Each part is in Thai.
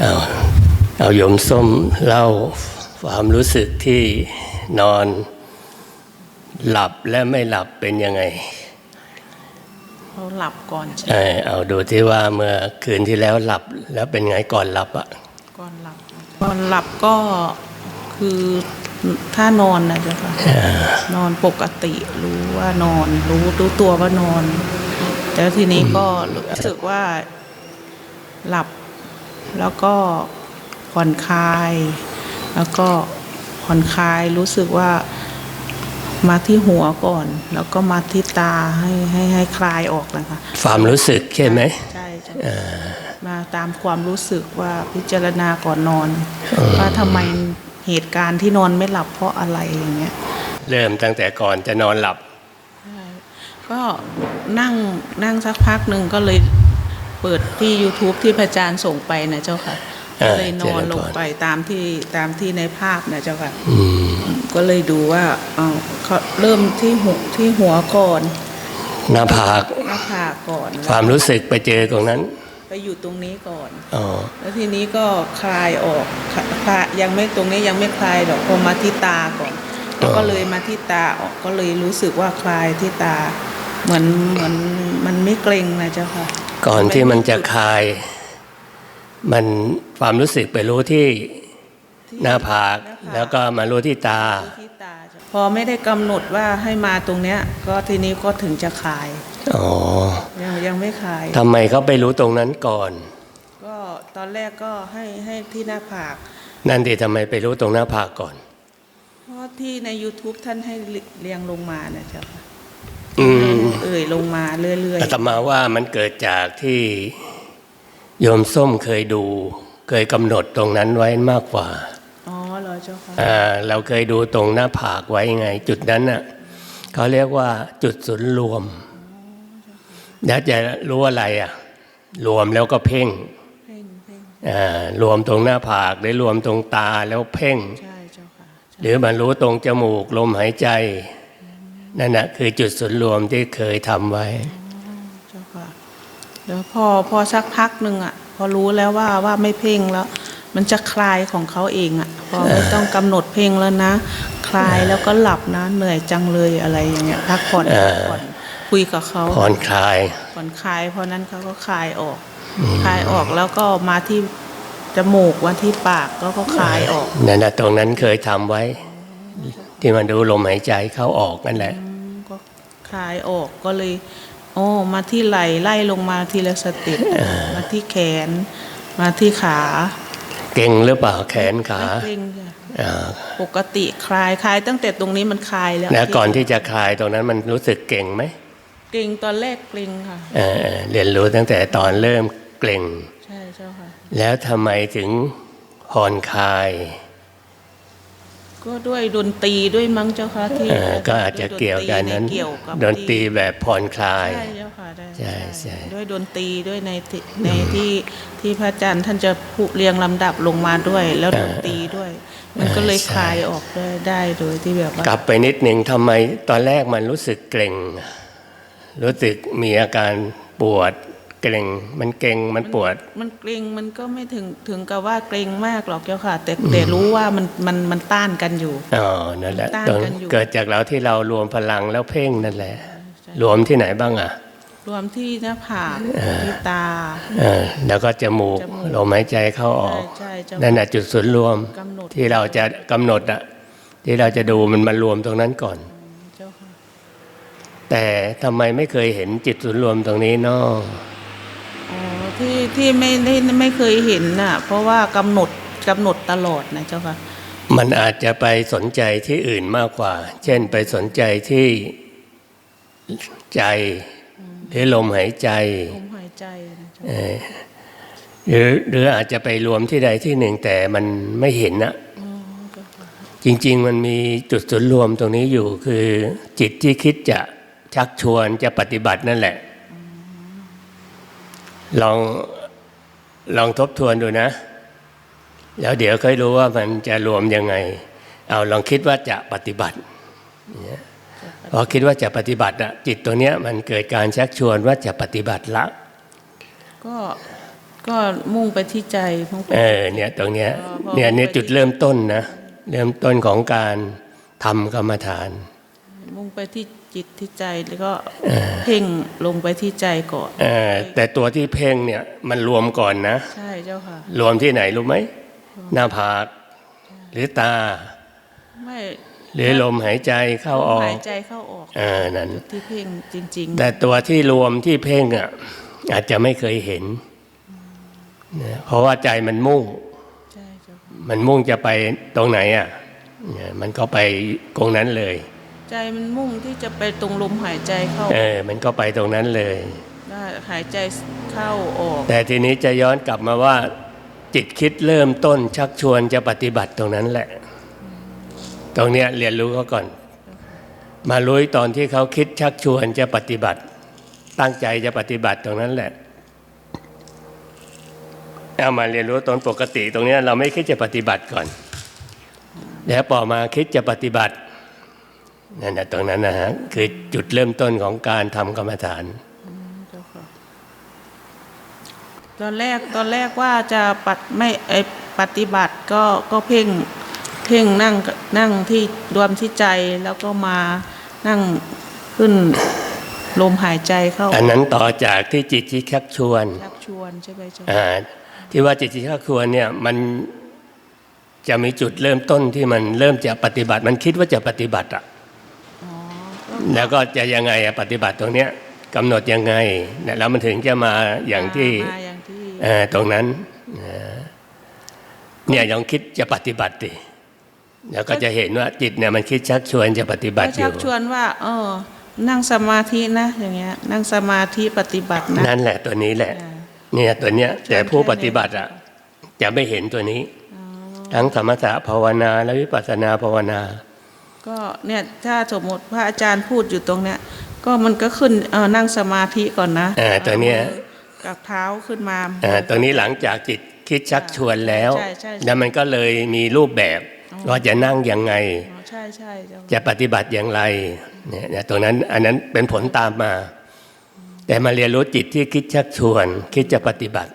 เอาเอาโยมส้มเล่าความรู้สึกที่นอนหลับและไม่หลับเป็นยังไงเขาหลับก่อนใช่ไหมเออเอาดูที่ว่าเมื่อคืนที่แล้วหลับแล้วเป็นไงก่อนหลับอะก่อนหลับก่อนหลับก็คือถ้านอนนะเจ้าค่ะนอนปกติรู้ว่านอน รู้รู้ตัวว่านอน แล้วทีนี้ก็รู้สึกว่าหลับ แล้วก็ผ่อนคลาย แล้วก็ผ่อนคลายรู้สึกว่ามาที่หัวก่อน แล้วก็มาที่ตาให้ให้ให้คลายออกนะคะ ความรู้สึกใช่ไหมใช่ใช่มาตามความรู้สึกว่าพิจารณาก่อนนอน ว่าทำไมเหตุการณ์ที่นอนไม่หลับเพราะอะไรอย่างเงี้ยเริ่มตั้งแต่ก่อนจะนอนหลับ ก็นั่งนั่งสักพักหนึ่งก็เลย เปิดที่ YouTube ที่พระอาจารย์ส่งไปนะเจ้าค่ะเออก็เลยนอนเจริญพรลงไปตามที่ตามที่ในภาพนะเจ้าค่ะอืมก็เลยดูว่าเอาเขาเริ่มที่หัวที่หัวก่อนหน้าผากหน้าผากก่อนความรู้สึกไปเจอตรงนั้น ไปอยู่ตรงนี้ก่อนอ๋อแล้วทีนี้ก็คลายออกคลคลายยังไม่ตรงนี้ยังไม่คลายหรอกพอมาที่ตาก่อนแล้วก็เลยมาที่ตาออกก็เลยรู้สึกว่าคลายที่ตา เหมือนเหมือนมันไม่เกร็งนะเจ้าค่ะ ก่อนที่มันจะคลาย มันความรู้สึกไปรู้ที่หน้าผากแล้วก็มารู้ที่ตาที่ตาจ้ะพอไม่ได้กำหนดว่าให้มาตรงเนี้ย ก็ทีนี้ก็ถึงจะคลายอ๋อยังยังไม่คลายทำไมเขาไปรู้ตรงนั้นก่อน ก็ตอนแรกก็ให้ให้ที่หน้าผาก นั่นดีทำไมไปรู้ตรงหน้าผากก่อน เพราะที่ใน YouTube ท่านให้เรียงลงมานะเจ้าค่ะอืม เอ่ยลงมาเรื่อยอาตมาว่ามันเกิดจากที่โยมส้มเคยดู เคยกำหนดตรงนั้นไว้มากกว่าๆอ๋อเหรอเจ้าค่ะอ่าเราเคยดูตรงหน้าผากไว้ไง จุดนั้นน่ะเขาเรียกว่าจุดศูนย์รวมแล้วจะรู้อะไรอะ รวมแล้วก็เพ่งเพ่งเพ่งอ่ารวมตรงหน้าผากได้รวมตรงตาแล้วเพ่งใช่เจ้าค่ะหรือมันรู้ตรงจมูกลมหายใจ นั่นแหะคือจุดศูนย์รวมที่เคยทำไว้เจ้าค่ะแล้วพอพอสักพักหนึ่งอะ พอรู้แล้วว่าว่าไม่เพ่งแล้ว มันจะคลายของเขาเองอะ พอไม่ต้องกำหนดเพ่งแล้วนะ คลายแล้วก็หลับนะ เหนื่อยจังเลยอะไรอย่างเงี้ยพักผ่อนเออพักผ่อนคุยกับเขาผ่อนคลายผ่อนคลาย เพราะนั้นเขาก็คลายออก คลายออกแล้วก็มาที่จมูกว่าที่ปากแล้วก็คลายออกนั่นแหะตรงนั้นเคยทำไว้ ที่มันดูลมหายใจเข้าออกนั่นแหละก็ คลายออกก็เลย โอ้มาที่ไหล่ไล่ลงมาทีละสเต็ปมาที่แขน มาที่ขา เก่งหรือเปล่าแขนขาไม่เกร็งจ้ะอ่าปกติคลายคลายตั้งแต่ตรงนี้มันคลายแล้วแล้วก่อนที่จะคลายตรงนั้นมันรู้สึกเก่งไหมเกร็งตอนแรกเกร็งค่ะเออเออเรียนรู้ตั้งแต่ตอนเริ่มเกร็งใช่เจ้าค่ะแล้วทำไมถึงผ่อนคลาย ก็ด้วยดนตรีด้วยมั้งเจ้าค่ะที่เออก็อาจจะเกี่ยวกันนั้นเกี่ยวกับดนตรีแบบผ่อนคลายใช่เจ้าค่ะได้ใช่ใช่ด้วยดนตรีด้วยในที่ในที่ที่พระอาจารย์ท่านจะผูกเรียงลำดับลงมาด้วย แล้วดนตรีด้วย มันก็เลยคลายออกได้ได้โดยที่แบบว่ากลับไปนิดหนึ่งทำไมตอนแรกมันรู้สึกเกร็ง รู้สึกมีอาการปวดเกร็ง มันเกร็งมันปวด มันเกรงมันก็ไม่ถึงถึงกับว่าเกรงมากหรอกเจ้าค่ะ แต่แต่รู้ว่ามันมันมันต้านกันอยู่อ๋อนั่นแหละต้านตรงกันอยู่เกิดจากเราที่เรารวมพลังแล้วเพ่งนั่นแหละ รวมที่ไหนบ้างอะ รวมที่หน้าผากที่ตาเออแล้วก็จมูกจมูกลมหายใจเข้าออกใช่ใช่เจ้านั่นแหะจุดศูนย์รวมกำหนดที่เราจะกำหนดอะที่เราจะดูมันมารวมตรงนั้นก่อนเจ้าค่ะแต่ทำไมไม่เคยเห็นจิตศูนย์รวมตรงนี้เนาะอ๋อ ที่ที่ไม่ได้ไม่เคยเห็นน่ะ เพราะว่ากำหนดกำหนดตลอดนะเจ้าค่ะ มันอาจจะไปสนใจที่อื่นมากกว่า เช่นไปสนใจที่ใจหรือลมหายใจลมหายใจนะเจ้าเออหรือหรืออาจจะไปรวมที่ใดที่หนึ่งแต่มันไม่เห็นนะอ๋อเจ้าค่ะจริง ๆ มันมีจุดศูนย์รวมตรงนี้อยู่คือจิตที่คิดจะชักชวนจะปฏิบัตินั่นแหละ ลองลองทบทวนดูนะ แล้วเดี๋ยวค่อยรู้ว่ามันจะรวมยังไง เอาลองคิดว่าจะปฏิบัติเนี่ยพอคิดว่าจะปฏิบัติอะจิตตัวเนี้ยมันเกิดการชักชวนว่าจะปฏิบัติละ ก็ก็มุ่งไปที่ใจมุ่งไปเออเนี่ยตรงเนี้ยอ๋อพอเนี่ยเนี่ยไปจุดเริ่มต้นนะ เริ่มต้นของการทำกรรมฐาน มุ่งไปที่ จิตที่ใจแล้วก็เพ่งลงไปที่ใจก่อนเออแต่ตัวที่เพ่งเนี่ยมันรวมก่อนนะใช่เจ้าค่ะ รวมที่ไหนรู้ไหมหน้าผากหรือตาไม่หรือลมหายใจเข้าออกหายใจเข้าออกเออนั่นจุดที่เพ่งจริงแต่ตัวที่รวมที่เพ่งอะอาจจะไม่เคยเห็นนะเพราะว่าใจมันมุ่งๆใช่เจ้าค่ะมันมุ่งจะไปตรงไหนอะเนี่ยมันก็ไปตรงนั้นเลย ใจมันมุ่งที่จะไปตรงลมหายใจเข้า เออ มันก็ไปตรงนั้นเลยได้หายใจเข้าออก แต่ทีนี้จะย้อนกลับมาว่า จิตคิดเริ่มต้นชักชวนจะปฏิบัติตรงนั้นแหละ ตรงเนี้ยเรียนรู้เขาก่อน มารู้ตอนที่เขาคิดชักชวนจะปฏิบัติ ตั้งใจจะปฏิบัติตรงนั้นแหละเอามาเรียนรู้ตอนปกติ ตรงเนี้ยเราไม่คิดจะปฏิบัติก่อน แล้วพอมาคิดจะปฏิบัติ นั่นนะตรงนั้นนะฮะคือจุดเริ่มต้นของการทำกรรมฐานเจ้าค่ะตอนแรกตอนแรกว่าจะปัดไม่ไอปฏิบัติก็ก็เพ่งเพ่งนั่งนั่งที่รวมที่ใจแล้วก็มานั่งขึ้นลมหายใจเข้า อันนั้นต่อจากที่จิตที่ชักชวนชักชวนใช่ไหมเจ้าอ่าที่ว่าจิตที่ชักชวนเนี่ยมันจะมีจุดเริ่มต้นที่มันเริ่มจะปฏิบัติ มันคิดว่าจะปฏิบัติอะอ๋อ แล้วก็จะยังไงอะปฏิบัติตรงเนี้ยกำหนดยังไงเนี่ยแล้วมันถึงจะมาอย่างที่มาอย่างที่เอ่อตรงนั้นนะเนี่ยลองคิดจะปฏิบัติดิแล้วก็จะเห็นว่าจิตเนี่ยมันคิดชักชวนจะปฏิบัติอก็ชัยู่กชวนว่าเออนั่งสมาธินะอย่างเงี้ยนั่งสมาธิปฏิบัตินะนั่นแหละตัวนี้แหละอ่าเนี่ยตัวเนี้ยแต่ผู้แค่นี้ปฏิบัติอะจะไม่เห็นตัวนี้อ๋อทั้งสมถะภาวนาและวิปัสสนาภาวนา ก็เนี่ยถ้าสมมติพระอาจารย์พูดอยู่ตรงเนี้ยก็มันก็ขึ้นเออนั่งสมาธิก่อนนะเออตัวเนี้ยอามือกับเท้าขึ้นมาอ่าตรงนี้หลังจากจิตคิดชักชวนแล้วใช่ใช่ใช่แล้วมันก็เลยมีรูปแบบว่าจะนั่งยังไงอ๋อใช่ใช่เจ้าจะปฏิบัติอย่างไรเนี่ยเนี่ยตรงนั้นอันนั้นเป็นผลตามมา แต่มาเรียนรู้จิตที่คิดชักชวน คิดจะปฏิบัติ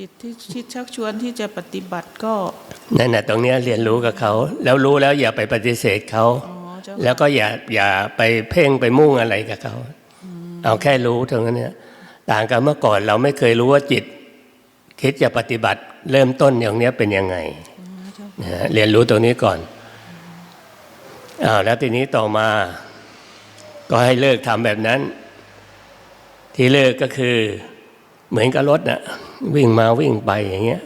จิตที่ที่ชักชวนที่จะปฏิบัติก็นั่นน่ะตรงเนี้ยเรียนรู้กับเขา แล้วรู้แล้วอย่าไปปฏิเสธเขาอ๋อเจ้าแล้วก็อย่าอย่าไปเพ่งไปมุ่งอะไรกับเขาเอาแค่รู้เท่านั้นเนี่ยต่างกันเมื่อก่อนเราไม่เคยรู้ว่าจิต คิดจะปฏิบัติ เริ่มต้นอย่างเนี้ยเป็นยังไงนะฮะเรียนรู้ตรงนี้ก่อนอ้าวแล้วทีนี้ต่อมา ก็ให้เลิกทำแบบนั้น ที่เลิกก็คือเหมือนกับรถนะ วิ่งมาวิ่งไปอย่างเงี้ย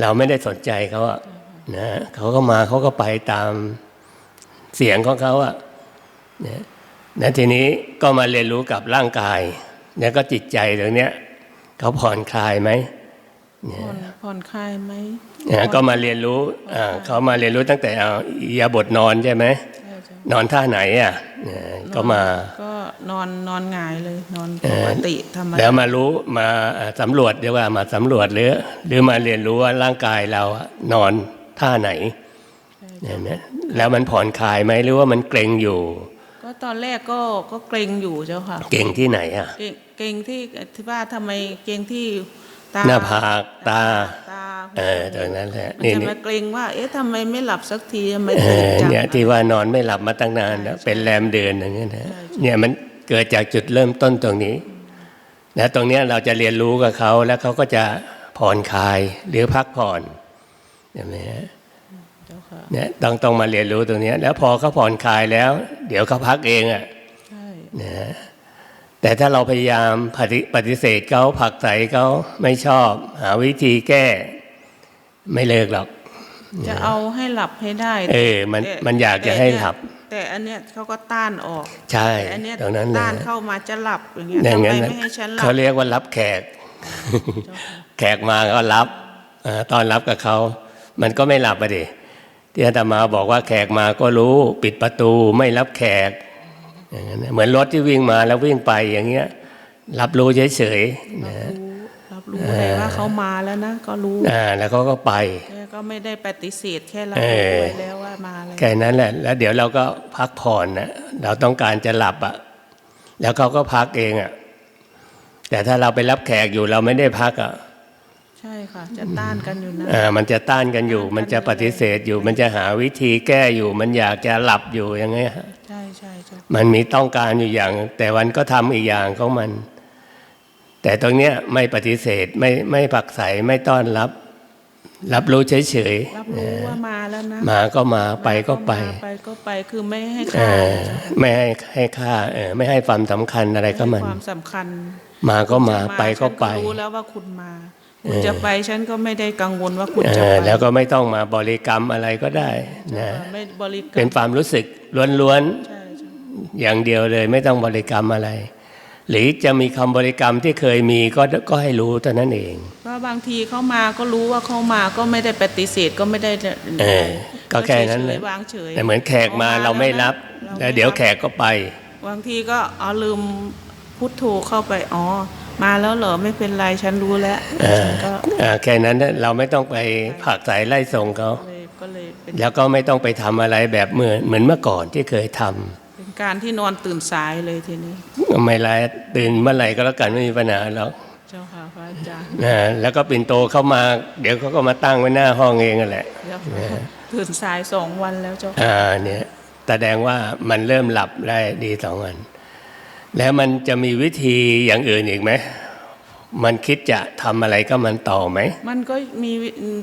เราไม่ได้สนใจเขาอะนะเขาก็มาเขาก็ไปตามเสียงของเขาอะนะแล้วทีนี้ก็มาเรียนรู้กับร่างกาย แล้วก็จิตใจตรงเนี้ยเขาผ่อนคลายไหมผ่อนผ่อนคลายไหมนะก็มาเรียนรู้อ่าเขามาเรียนรู้ตั้งแต่เอาอิริยาบทนอนใช่ไหมใช่เจ้า นอนท่าไหนอะนะก็มาก็นอนนอนหงายเลยนอนปกติธรรมแล้วดามารู้มาอ่าสำรวจเรียกว่ามาสำรวจหรือหรือมาเรียนรู้ว่าร่างกายเราอะนอนท่าไหนเนี่ยนะแล้วมันผ่อนคลายไหมหรือว่ามันเกร็งอยู่ ก็ตอนแรกก็ก็เกรงอยู่เจ้าค่ะ เก่งที่ไหนอะเกรงเกรงที่ที่ว่าทำไมเกรงที่ตา หน้าผากตาตา เออตรงนั้นแหละมันนี่จะนี่มาเกรงว่าเอ๊ะทำไมไม่หลับสักทีทำไมเอตื่นอจังเนี่ยที่ว่านอนไม่หลับมาตั้งนานแล้วเป็นแรมเดือนอย่างเงี้ยนะเนี่ยมันเกิดจากจุดเริ่มต้นตรงนี้แล้วตรงเนี้ยเราจะเรียนรู้กับเขาแล้วเขาก็จะผ่อนคลายหรือพักผ่อนใช่ไหมฮะเจ้าค่ะเนี่ยต้องต้องมาเรียนรู้ตรงเนี้ยแล้วพอเขาผ่อนคลายแล้ว เดี๋ยวเขาพักเองอะใช่นะ แต่ถ้าเราพยายามปฏิปฏิเสธเขาผลักใส่เขาไม่ชอบ หาวิธีแก้ไม่เลิกหรอก จะเอาให้หลับให้ได้ เออ มันแต่มันอยากจะให้หลับ แต่อันเนี้ยเขาก็ต้านออก ใช่แต่อันเนี้ยตรงนั้นเลต้านยเข้ามาจะหลับอย่างเงี้ยอย่างทำไมนั้นน่ะไม่ให้ฉันหลัเขาบเรียกว่ารับแขกเจ้าค่ะแขกมาก็รับอ่าตอนรับกับเขา มันก็ไม่หลับไปดิที่อาตมาบอกว่าแขกมาก็รู้ ปิดประตูไม่รับแขก อย่างนั้นนะเหมือนรถที่วิ่งมาแล้ววิ่งไปอย่างเงี้ย รับรู้เฉยๆนะรับรู้แต่ว่าเขามาแล้วนะก็รู้อ่าแล้วเขาก็ไปแต่ก็ไม่ได้ปฏิเสธแค่รับเอรู้อไว้แล้วว่ามาแล้วแค่นั้นแหละ แล้วเดี๋ยวเราก็พักผ่อนนะเราต้องการจะหลับอะแล้วเขาก็พักเองอะแต่ถ้าเราไปรับแขกอยู่เราไม่ได้พักอะใช่ค่ะจะต้านกันอยู่นะอ่ามันจะต้านกันอยู่ มันจะปฏิเสธอยู่ มันจะหาวิธีแก้อยู่ มันอยากจะหลับอยู่อย่างเงี้ย มันมีต้องการอยู่อย่าง แต่วันก็ทำอีกอย่างของมัน แต่ตรงเนี้ยไม่ปฏิเสธไม่ไม่ผักใสไม่ต้อนรับ รับรู้เฉยรับรู้ว่ามาแล้วนะๆมาก็มาไปก็ไปมาไปก็ไปคือไม่ให้เอค่าอไม่ให้ให้ค่าเออไม่ให้ความสำคัญอะไรก็มันความสำคัญ มาก็มาไปก็ไปฉันรู้แล้วว่าคุณมาคุณจะไปฉันก็ไม่ได้กังวลว่าคุณเอจะอไปแล้วก็ไม่ต้องมาบริกรรมอะไรก็ได้นะไม่บริกรรมเป็นความรู้สึกล้วนใช่ใช่ๆ อย่างเดียวเลยไม่ต้องบริกรรมอะไร หรือจะมีคำบริกรรมที่เคยมีก็ก็ให้รู้เท่านั้นเองเพราะบางทีเขามาก็รู้ว่าเขามาก็ไม่ได้ปฏิเสธก็ไม่ได้เออก็แค่นั้นแหละฉยวางเฉยแต่เหมือนแขกมาเราไม่รับแล้วเดี๋ยวแขกก็ไป บางทีก็เอาลืมพุทโธเข้าไปอ๋อมาแล้วเหรอไม่เป็นไรฉันรู้แล้วเออฉันก็เออแค่นั้นนะเราไม่ต้องไปผลักสายไล่ส่งเขาเลยก็เลยเป็นแล้วก็ไม่ต้องไปทำอะไรแบบเหมือนเหมือนเมื่อก่อนที่เคยทำเป็น การที่นอนตื่นสายเลยทีนี้ไม่ไรตื่นเมื่อไหร่ก็แล้วกันไม่มีปัญหาหรอกเจ้าค่ะพระอาจารย์นะแล้วก็ปิ่นโตเข้ามา เดี๋ยวเขาก็มาตั้งไว้หน้าห้องเองนั่นแหละเจ้าค่ะตื่นสายสองวันแล้วเจ้าค่ะอ่าเนี่ยแสดงว่ามันเริ่มหลับได้ดีสองวัน แล้วมันจะมีวิธีอย่างอื่นอีกไหมมันคิดจะทำอะไรก็มันต่อไหม มันก็มี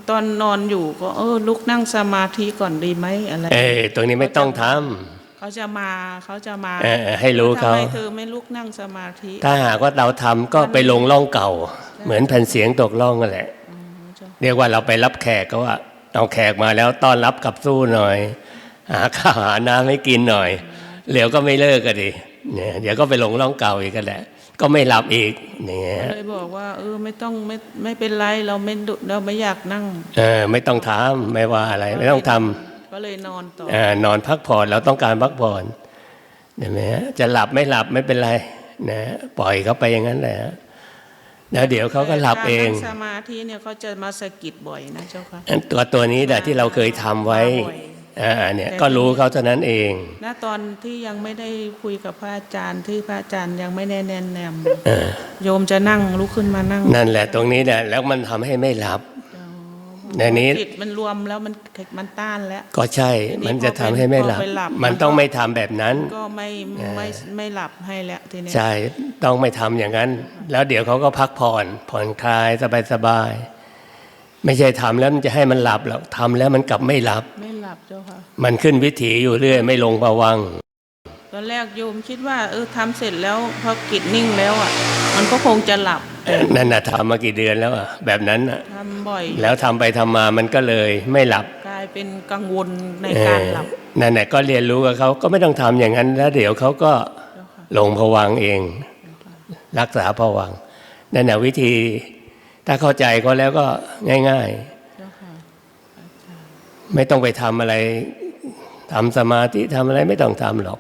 ตอนนอนอยู่ก็เออลุกนั่งสมาธิก่อนดีไหมอะไร เออตรงนี้ไม่ต้องทำ เขาจะมาเขาจะมาเออให้รู้เขาทำไมเธอไม่ลุกนั่งสมาธิ ถ้าหากว่าเราทำก็ไปลงร่องเก่า เหมือนแผ่นเสียงตกร่องนั่นแหละเจ้าเรียกว่าเราไปรับแขกก็ว่าเอาแขกมาแล้วต้อนรับกับสู้หน่อย หาข้าวหาน้ำให้กินหน่อยเดี๋ยวก็ไม่เลิกกันดิเนี่ยเดี๋ยวก็ไปลงร่องเก่าอีกกันแหละก็ไม่หลับอีกเนี่ยเลยบอกว่าเออไม่ต้องไม่ไม่เป็นไรเราไม่ดุเราไม่อยากนั่งเออไม่ต้องทำไม่ว่าอะไร ไม่ต้องทำ ก็เลยนอนต่อเออนอนพักผ่อนเราต้องการพักผ่อนเห็นไหมฮะจะหลับไม่หลับไม่เป็นไรนะปล่อยเขาไปอย่างนั้นแหละแล้วเดี๋ยวเขาก็หลับเองการนั่สมาธิเนี่ยเขาจะมาสะกิดบ่อยนะเจ้าค่ะอันตัวตัวนี้แหละที่เราเคยทำไว้บ่อยอ่าเนี่ยก็รู้เขาเท่านั้นเองณตอนที่ยังไม่ได้คุยกับพระอาจารย์ที่พระอาจารย์ยังไม่แน่แน่แนมเออโยมจะนั่งลุกขึ้นมานั่ง นั่นแหละตรงนี้แหละแล้วมันทำให้ไม่หลับ ในนี้จิตมันรวมแล้วมันมันต้านแล้ว ก็ใช่ทีนี้มันจะทำให้ไม่หลับพอไปหลับมันมันก็ต้องไม่ทำแบบนั้น ก็ไม่ไม่ไม่หลับให้แล้วทีนี้ใช่ต้องไม่ทำอย่างนั้น แล้วเดี๋ยวเขาก็พักผ่อนผ่อนคลายสบายๆไม่ใช่ทำแล้วมันจะให้มันหลับหรอกทำแล้วมันกลับไม่หลับ ไม่หลับเจ้าค่ะมันขึ้นวิถีอยู่เรื่อย ไม่ลงภวังค์ตอนแรกโยมคิดว่า เออทำเสร็จแล้วพอกิจนิ่งแล้วอะ มันก็คงจะหลับแต่นั่นน่ะทำมากี่เดือนแล้วอะแบบนั้นน่ะทำบ่อย แล้วทำไปทำมามันก็เลยไม่หลับกลายเป็นกังวลในเอการอหลับนั่นแหละก็เรียนรู้กับเขาก็ไม่ต้องทำอย่างนั้นแล้วเดี๋ยวเขาก็เจ้าค่ะลงภวังค์เอง รักษาภวังค์นั่นแหละวิธีถ้าเข้าใจก็แล้วก็ง่ายเจ้าค่ะๆไม่ต้องไปทำอะไรทำสมาธิทำอะไรไม่ต้องทำหรอก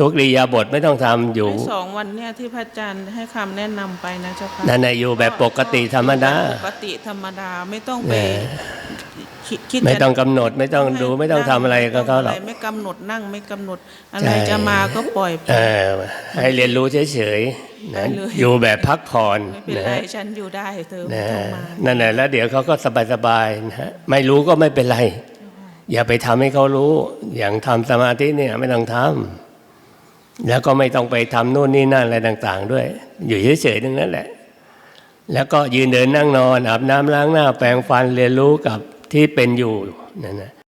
ทุกริยาบทไม่ต้องทำอยู่ในสองวันเนี่ยที่พระอาจารย์ให้คำแนะนำไปนะเจ้าค่ะนั่นแหละอยู่แบบปกติธรรมดาปกติธรรมดาไม่ต้องไปเออคิดคิดไม่จะต้องกำหนดไม่ต้องดูไม่ต้องทำอะไรกับเขาหรอกไม่ต้องะไไม่กำหนดนั่งไม่กำหนดอะไรใช่จะมาก็ปล่อยไปเออให้เรียนรู้เฉยๆนะได้เลยอยู่แบบพักผ่อนไม่เป็นนะไรฉันอยู่ได้เธอไม่นะต้องมานั่นแหละแล้วเดี๋ยวเขาก็สบายๆนะฮะไม่รู้ก็ไม่เป็นไร อย่าไปทำให้เขารู้ อย่างทำสมาธิเนี่ยไม่ต้องทำ แล้วก็ไม่ต้องไปทำนู่นนี่นั่นอะไรต่าง ๆ ด้วย อยู่เฉยๆตรงนั้นแหละ แล้วก็ยืนเดินนั่งนอนอาบน้ำล้างหน้าแปรงฟันเรียนรู้กับที่เป็นอยู่นั่นนะ